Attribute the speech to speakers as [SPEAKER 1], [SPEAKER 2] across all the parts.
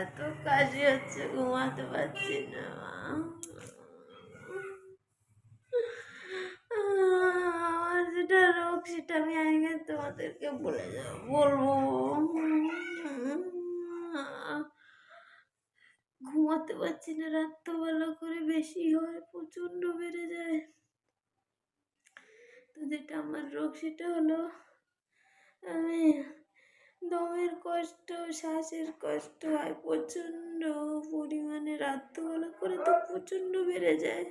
[SPEAKER 1] এত কাশি হচ্ছে, ঘুমাতে পারছি না। আমার যেটা রোগ, সেটা আমি আগে তোমাদেরকে বলে যাব, বলব। ঘুমাতে পারছি না, রাত্রবেলা করে বেশি হয়, প্রচণ্ড বেড়ে যায়। তো যেটা আমার রোগ, সেটা হলো আমি দমের কষ্ট, শ্বাসের কষ্ট হয়, প্রচণ্ড পরিমাণে রাত্রবেলা করে তো প্রচণ্ড বেড়ে যায়।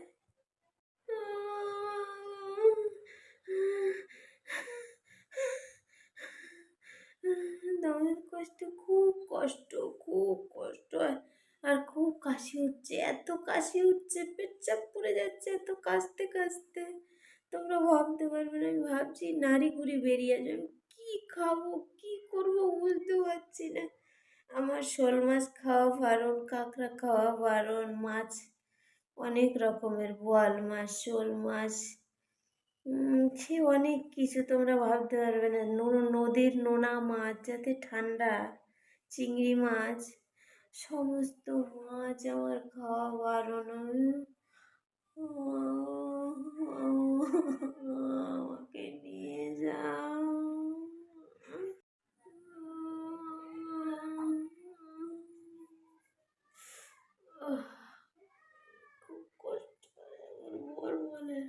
[SPEAKER 1] দমের কষ্ট, খুব কষ্ট খুব কষ্ট হয়। আর খুব কাশি হচ্ছে, এত কাশি হচ্ছে পেচ্ছাপ পড়ে যাচ্ছে এত কাশতে কাশতে। তোমরা ভাবতে পারবে না, আমি ভাবছি নাড়ি ঘুরি বেরিয়ে যাবে খাব? কী করব বুঝতে পারছি না। আমার শোল মাছ খাওয়া বারণ, কাঁকড়া খাওয়া বারণ, মাছ অনেক রকমের, বোয়াল মাছ, শোল মাছ। সে অনেক কিছু তোমরা ভাবতে পারবে না। নদীর নোনা মাছ, যাতে ঠান্ডা, চিংড়ি মাছ, সমস্ত মাছ আমার খাওয়া বারণ আমাকে নিয়ে যাও খুব কষ্ট হয় আমার বর বলে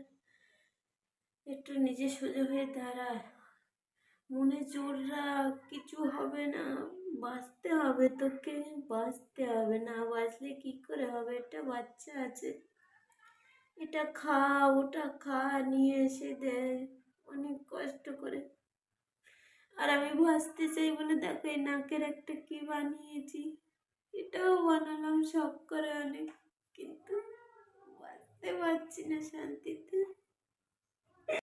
[SPEAKER 1] একটু নিজে সোজা হয়ে দাঁড়ায়। মনে জোর রাখ কিছু হবে না। বাঁচতে হবে তোকে, বাঁচতে হবে না। বাঁচলে কী করে হবে? একটা বাচ্চা আছে। এটা খা, ওটা খা, নিয়ে এসে দেয়। অনেক কষ্ট করে। আর আমি বাঁচতে চাই বলে দেখো, এই নাকের একটা কী বানিয়েছি। এটাও বানালাম শখ করে অনেক। কিন্তু বাঁচতে পারছি না শান্তিতে।